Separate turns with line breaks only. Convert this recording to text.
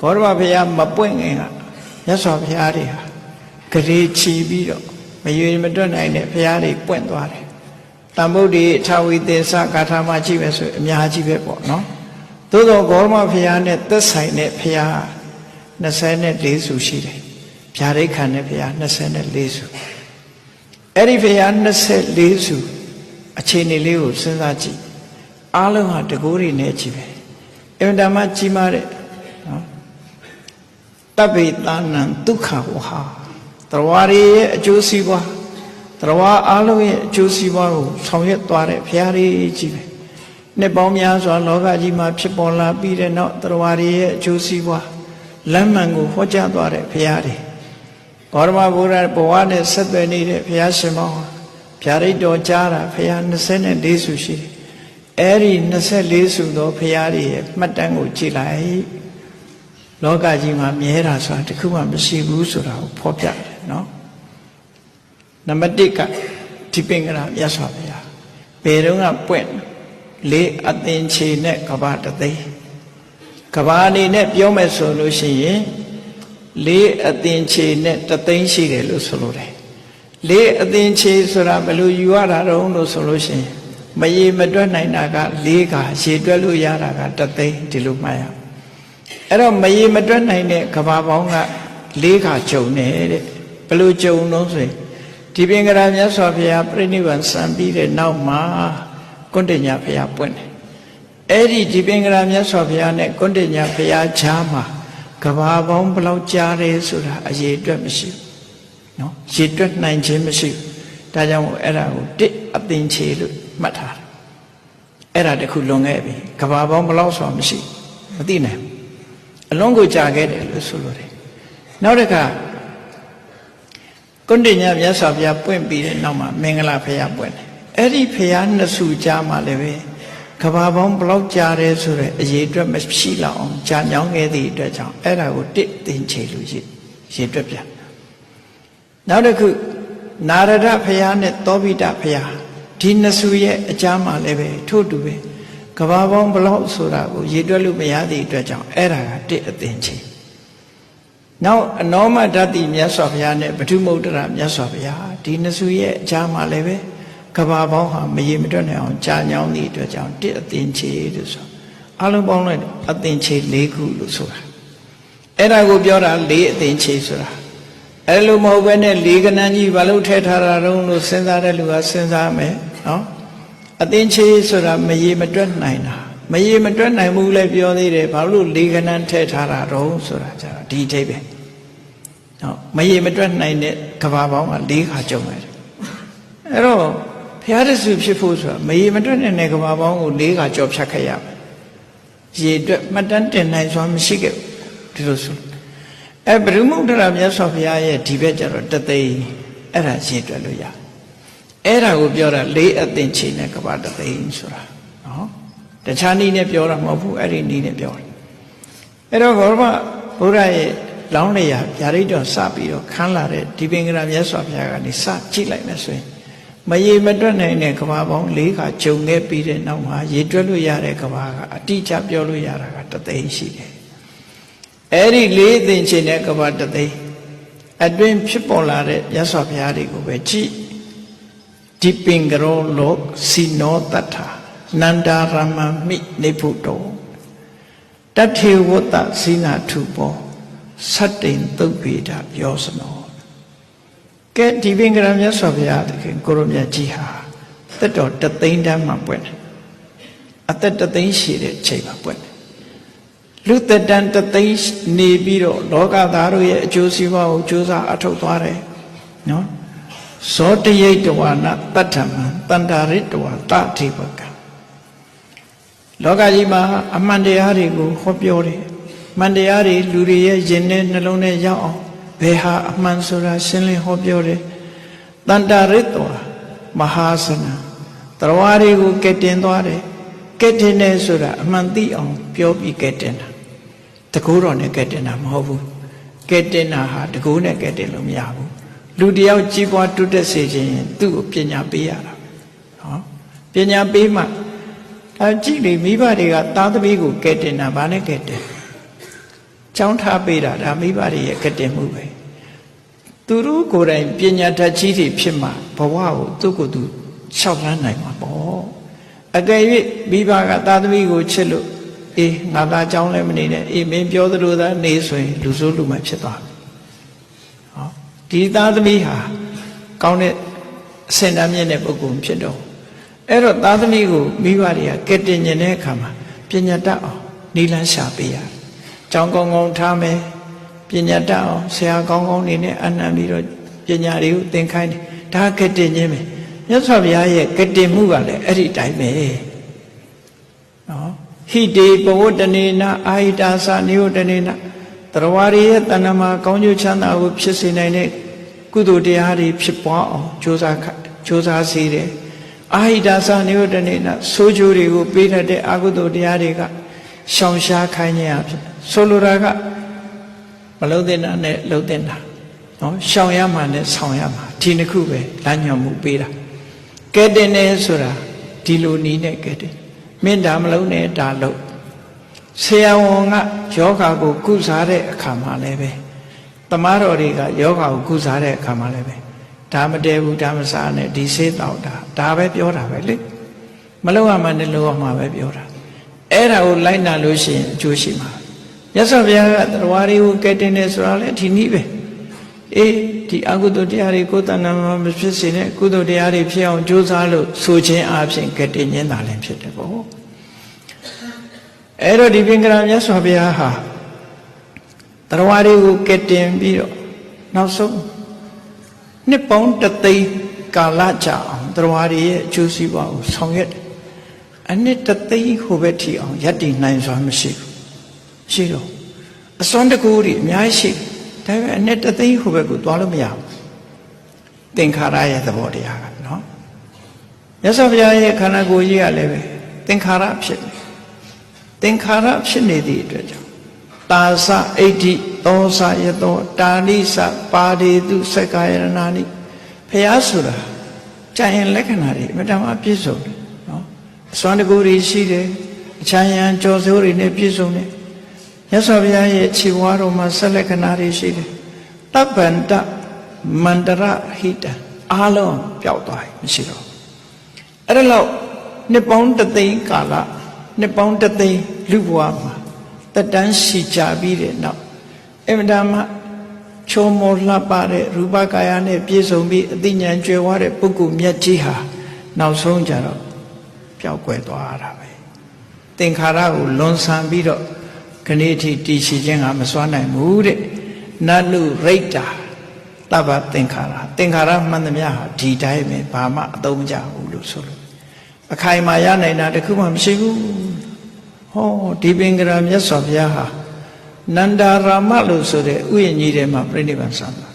ဂေါရမဘုရားမပွင့်ခင်ကမြတ်စွာဘုရားတွေဟာဂရေချီပြီးတော့မရွေမတွက်နိုင်တဲ့ဘုရားတွေပွင့်သွားတယ်တန်ဗုဒ္ဓေထာဝိသေသဂါထာမှာကြည့်ပဲဆိုအများကြီးပဲပေါ့နော်သို့သောဂေါရမဘုရားနဲ့သက်ဆိုင်တဲ့ဘုရား24စုရှိတယ်ဗျာဒိတ်ခံတဲ့ဘုရား24စုအဲ့ဒီဘုရား24စုအခြေအနေလေးကိုစဉ်းစားကြည့်အားလုံးဟာတကိုးတွေနဲ့ကြည့်ပဲအင်တာမကြီးမားတဲ့နော် တပ္ပိသနံဒုက္ခဝဟာတရဝရရဲ့အကျိုးစီးပွားတရဝအားလုံးရဲ့အကျိုးစီးပွားကိုဆောင်ရွက်သွားတဲ့ဘုရားကြီးကြီးပဲနှစ်ပေါင်းများစွာလောကကြီးမှာဖြစ်ပေါ်လာပြီးတဲ့နောက်တရဝရရဲ့အကျိုးစီးပွားလမ်းမှန်ကိုဟောကြားသွားတဲ့ဘုရားတွေဘောရမဘုရားဘဝနဲ့ဆက်သွယ်နေတဲ့ဘုရားရှင်မောဗျာဒိတ်တော်ကြားတာဘုရား24စုရှိတယ်အဲ့ဒီ24စုသောဘုရားတွေရဲ့မှတ်တမ်းကိုကြည့်လိုက် လောကကြီးမှာမြဲတာဆိုတာတခုမှမရှိဘူးဆိုတာကိုဖော်ပြတယ်နော်နံပါတ်1ကဒီပင်ကရာမြတ်စွာဘုရားဘယ်တော့ကပွင့်လေးအသင်ချေနဲ့ကဘာတသိန်းကဘာအနေနဲ့ပြောမယ်ဆိုလို့ရှိရင်လေးအသင်ချေနဲ့တသိန်းရှိတယ်လို့ဆိုလိုတယ်လေးအသင်ချေဆိုတာဘယ်လိုယူရတာတုံးလို့ဆိုလို့ရှိရင်မရေမတွက်နိုင်တာကလေးကရေတွက်လို့ရတာကတသိန်းဒီလိုမှတ်ရ အောင်အဲ့တော့မရေမတွက်နိုင်တဲ့ကဘာပေါင်းကလေးကဂျုံနေတဲ့ဘယ်လိုဂျုံတော့ဆိုရင်ဒီပင်ကရာမြတ်စွာဘုရားပြိဋိဘံစံပြီးတဲ့နောက်မှာကွန်းတညာဘုရားပွင့်တယ်အဲ့ဒီဒီပင်ကရာမြတ်စွာဘုရားနဲ့ကွန်းတညာဘုရားခြားမှာကဘာပေါင်းဘယ်လောက်ကြားတယ်ဆိုတာအရေးအတွက်မရှိဘူးနော်ရေတွက်နိုင်ခြင်းမရှိဘူးဒါကြောင့်မို့အဲ့ဒါကိုတစ်အသင်ချေလို့မှတ်ထားတယ်အဲ့ဒါတခုလွန်ခဲ့ပြီကဘာပေါင်းဘယ်လောက်ဆိုတာမရှိမသိနိုင်ဘူး အလုံးကိုကြာခဲ့တယ်လို့ဆိုလိုတယ်နောက်တစ်ခါကွန်းတင်ညာမြတ်စွာဘုရားပွင့်ပြီးတဲ့နောက်မှာမင်္ဂလာဘုရားပွင့်တယ်အဲ့ဒီဘုရားနှစ်စုကြားမှာလည်းပဲကဘာပေါင်းဘလောက်ကြားတယ်ဆိုတဲ့အရေးအတွက်မရှိလောက်အောင်ကြာညောင်းခဲ့သည့်အတွက်ကြောင့်အဲ့ဒါကိုတစ်တင်ချေလို့ရေးရေးတွက်ပြန်နောက်တစ်ခုနာရဒဘုရားနဲ့သောဘိတဘုရားဒီနှစ်စုရဲ့အကြားမှာလည်းပဲထို့တူပဲ ကဘာပေါင်းဘလောက်ဆိုတာကိုရေးတွက်လို့မရသည့်အတွက်ကြောင့်အဲ့ဒါကတစ်အသင်ချေနောက်အနောမဓာတိမြတ်စွာဘုရားနဲ့ပထုမုဒ္ဒရာမြတ်စွာဘုရားဒီနှစ်စုရဲ့အကြားမှာလည်းပဲကဘာပေါင်းဟာမရေမတွက်နိုင်အောင်ကြာညောင်းသည့်အတွက်ကြောင့်တစ်အသင်ချေလို့ဆိုအလုံးပေါင်းလိုက်အသင်ချေ၄ခုလို့ဆိုတာအဲ့ဒါကိုပြောတာ၄အသင်ချေဆိုတာအဲ့လိုမဟုတ်ဘဲနဲ့၄ကဏ္ဍကြီးဘာလို့ထည့်ထားတာတုံးလို့စဉ်းစားတဲ့လူကစဉ်းစားမယ်နော် အသင်ချေဆိုတာမရေမတွက်နိုင်တာမရေမတွက်နိုင်ဘူးလည်းပြောသေးတယ်ဘာလို့၄ကဏ္ဍထည့်ထားတာတုံးဆိုတာじゃဒီအထိပ္ပယ်နော်မရေမတွက်နိုင်တဲ့ကဘာပေါင်းက၄ခါကြုံရတယ်အဲ့တော့ဘုရားတဆူဖြစ်ဖို့ဆိုတာမရေမတွက်နိုင်တဲ့ကဘာပေါင်းကို၄ခါကြော်ဖြတ်ခဲ့ရမယ်ရေတွက်မှတ်တမ်းတင်နိုင်စွာမရှိခဲ့ဘူးဒီလိုဆိုအဲဘုရုမုဒ္ဒရာမြတ်စွာဘုရားရဲ့ဒီဘက်ကျတော့တသိန်းအဲ့ဒါရေတွက်လို့ရ အဲ့ဒါကိုပြောတာလေးအသင်ချိန်နဲ့ကဘာတသိန်းဆိုတာနော်တခြားနည်းနဲ့ပြောတာမဟုတ်ဘူးအဲ့ဒီနည်းနဲ့ပြောတယ်အဲ့တော့ဘောရမဘုရားရဲ့လောင်းလျာဗျာဒိတ်တော်စပြီးတော့ခန်းလာတဲ့ဒီပင်ကရာမြတ်စွာဘုရားကနေစကြည့်လိုက်မယ်ဆိုရင်မရေမတွက်နိုင်တဲ့ကဘာပေါင်း၄ခါဂျုံခဲ့ပြီးတဲ့နောက်မှာရေတွက်လို့ရတဲ့ကဘာကအတိအကျပြောလို့ရတာကတသိန်းရှိတယ်အဲ့ဒီလေးအသင်ချိန်တဲ့ကဘာတသိန်းအတွင်ဖြစ်ပေါ်လာတဲ့မြတ်စွာဘုရားတွေကိုပဲကြည့် ဒီပင်ကရောလောစီနောတတ္ထာနန္ဒာရမမိနေဖို့တော်တထေဝတ္တဇိနာထုဘောသတ္တိန်သုတ်ပေတာပြောစနောကဲဒီပင်ကရမြတ်စွာဘုရားသခင်ကိုရမြတ်ကြီးဟာတက်တော်တသိန်းတန်းမှပွင့်တယ်အသက်တသိန်းရှိတဲ့ချိန်မှာပွင့်တယ်လူသက်တန်းတသိန်းနေပြီးတော့လောကသားတို့ရဲ့အကျိုးစီးပွားကိုကြိုးစားအထောက်သွားတယ်နော် ဇောတရိတ်တဝနာတတ္ထမံတန္တာရိတဝတတိပကံလောကကြီးမှာအမှန်တရားတွေကိုဟောပြောတယ်မှန်တရားတွေလူတွေရဲ့ယင်နဲ့နှလုံးနဲ့ရောက်အောင်ဘယ်ဟာအမှန်ဆိုတာရှင်းလင်းဟောပြောတယ်တန်တာရစ်တော်မဟာစနာတရဝါတွေကိုကဲတင်သွားတယ်ကဲတင်တယ်ဆိုတာအမှန်သိအောင်ပြောပြီးကဲတင်တာတကူတော်နဲ့ကဲတင်တာမဟုတ်ဘူးကဲတင်တာဟာတကူနဲ့ကဲတင်လို့မရဘူး လူတယောက်ကြီးပွားတိုးတက်စေခြင်းသူ့ကိုပညာပေးရတာနော်ပညာပေးမှအဲကြည့်လေမိဘတွေကသားသမီးကိုကဲတင်တာဘာနဲ့ကဲတင်ကြောင်းထားပေးတာဒါမိဘတွေရဲ့ကတင်မှုပဲသူတို့ကိုယ်တိုင်ပညာတတ်ကြီးတွေဖြစ်မှဘဝကိုသူ့ကိုယ်သူလျှောက်လန်းနိုင်မှာပေါ့အကယ်၍မိဘကသာသမီကိုချစ်လို့အေးငါသားကြောင်းလည်းမနေနဲ့အေးမင်းပြောသလိုသာနေဆိုရင်လူဆိုးလူမိုက်ဖြစ်သွားပြီဟော ဒီသားသမီးဟာကောင်းတဲ့အစင်တမ်းမြင့်တဲ့ပုဂ္ဂိုလ်ဖြစ်တော့အဲ့တော့သားသမီးကိုမိဘတွေကကက်တင်ကျင်တဲ့အခါမှာပညာတတ်အောင်နီလန်းရှာပေးရတယ်။ကြောင်းကောင်းကောင်းထားမယ်ပညာတတ်အောင်ဆရာကောင်းကောင်းနေနဲ့အနံပြီးတော့ပညာတွေကိုသင်ခိုင်းတယ်။ဒါကက်တင်ခြင်းပဲ။မြတ်စွာဘုရားရဲ့ကက်တင်မှုကလည်းအဲ့ဒီတိုင်းပဲ။နော်ဟိတေပဝတ္တနေနအာဟိတာသနိယတနေန တရဝရီရဲ့တဏ္ဍမှာကောင်းကျိုးချမ်းသာကိုဖြစ်စေနိုင်တဲ့ကုသိုလ်တရားတွေဖြစ်ပွားအောင်ကြိုးစားကြိုးစားစေတယ်။အာဟိတာသနိယတနေနဆိုးကျိုးတွေကိုပေးတတ်တဲ့အကုသိုလ်တရားတွေကရှောင်ရှားခိုင်းခြင်းအဖြစ်ဆိုလိုတာကမလုံးတဲ့တာနဲ့လုံးတဲ့တာနော်ရှောင်ရမှနဲ့ဆောင်ရမှာဒီနှစ်ခုပဲလမ်းညွှန်မှုပေးတာကဲတင်နေဆိုတာဒီလိုနီးနဲ့ကဲတင်မင်းဒါမလုံးနဲ့ဒါလုံး ဆရာဝန်ကယောဂါကိုကုစားတဲ့အခါမှာလည်းပဲတမားတော်တွေကယောဂါကိုကုစားတဲ့အခါမှာလည်းပဲဒါမတည်ဘူးဒါမစားနဲ့ဒီဆေးတောက်တာဒါပဲပြောတာပဲလေမလုံးရမှနဲ့လုံးရမှာပဲပြောတာအဲ့ဒါကိုလိုက်နာလို့ရှိရင်အကျိုးရှိမှာမြတ်စွာဘုရားကတရားတွေကိုကဲတင်နေဆိုတာလေဒီနည်းပဲအေးဒီအကုသိုလ်တရားတွေကိုယ်တဏ္ဍာမှာမဖြစ်စေနဲ့ကုသိုလ်တရားတွေဖြစ်အောင်ကြိုးစားလို့ဆိုခြင်းအပြင်ကဲတင်ခြင်းသာလည်းဖြစ်တယ်ပေါ့ အဲ့တော့ဒီပင်ကရာမြတ်စွာဘုရားဟာတရားတွေကိုကဲတင်ပြီးတော့နောက်ဆုံးနှစ်ပေါင်းတသိန်းကာလကြာအောင်တရားတွေရဲ့အကျိုးစီးပွားကိုဆောင်ရွက်တယ်အနှစ်တသိန်းဟိုဘက်ထိအောင်ယက်တည်နိုင်စွာမရှိဘူးရှိတော့အစွမ်းတကူတွေအများကြီးရှိတယ်ဒါပေမဲ့အနှစ်တသိန်းဟိုဘက်ကိုသွားလို့မရဘူးသင်္ခါရရဲ့သဘောတရားကနော်မြတ်စွာဘုရားရဲ့ခန္ဓာကိုယ်ကြီးကလည်းပဲသင်္ခါရဖြစ်နေ သင်္ခါရဖြစ်နေသည့်အတွက်ကြောင့်တာသအိဋ္ဌိသောသယသောတာဏိသပါရိတုစက္ကာယရဏာနိဖះဆိုတာကြာရင်လက္ခဏာတွေအမြဲတမ်းပြည့်စုံတယ်နော်အစွမ်းတကူတွေရှိတယ်အချမ်းရံကြော်စိုးတွေနဲ့ပြည့်စုံတယ်မြတ်စွာဘုရားရဲ့ခြေဝါတော်မှာဆက်လက္ခဏာတွေရှိတယ်တပ္ပန္တမန္တရဟိတအားလုံးပျောက်သွားပြီမရှိတော့အဲ့ဒါလို့နှစ်ပေါင်းတသိန်းကာလ နှစ်ပေါင်းတသိန်းလူဘဝမှာတက်တန်းရှိကြပြီးတဲ့နောက်အမြဲတမ်းချုံမောလှပတဲ့ရူပကာယနဲ့ပြည့်စုံပြီးအသိဉာဏ်ကျွယ်ဝတဲ့ပုဂ္ဂိုလ်မြတ်ကြီးဟာနောက်ဆုံးကြတော့ပျောက်ကွယ်သွားရတာပဲသင်္ခါရကိုလွန်ဆန်ပြီးတော့ခဏိထိတည်ရှိခြင်းကမစွမ်းနိုင်ဘူးတဲ့နတ်လူရိတ်တာတပ္ပသင်္ခါရသင်္ခါရမှန်သမျှဟာဒီတိုင်းပဲဘာမှအသုံးမကျဘူးလို့ဆိုလို့အခိုင်မာရနိုင်တာတခုမှမရှိဘူး ဟောဒီပင်ကရာမြတ်စွာဘုရားဟာနန္ဒာရာမလို့ဆိုတဲ့ဥယျာဉ်ကြီးထဲမှာပြိဋိဘံဆံတာ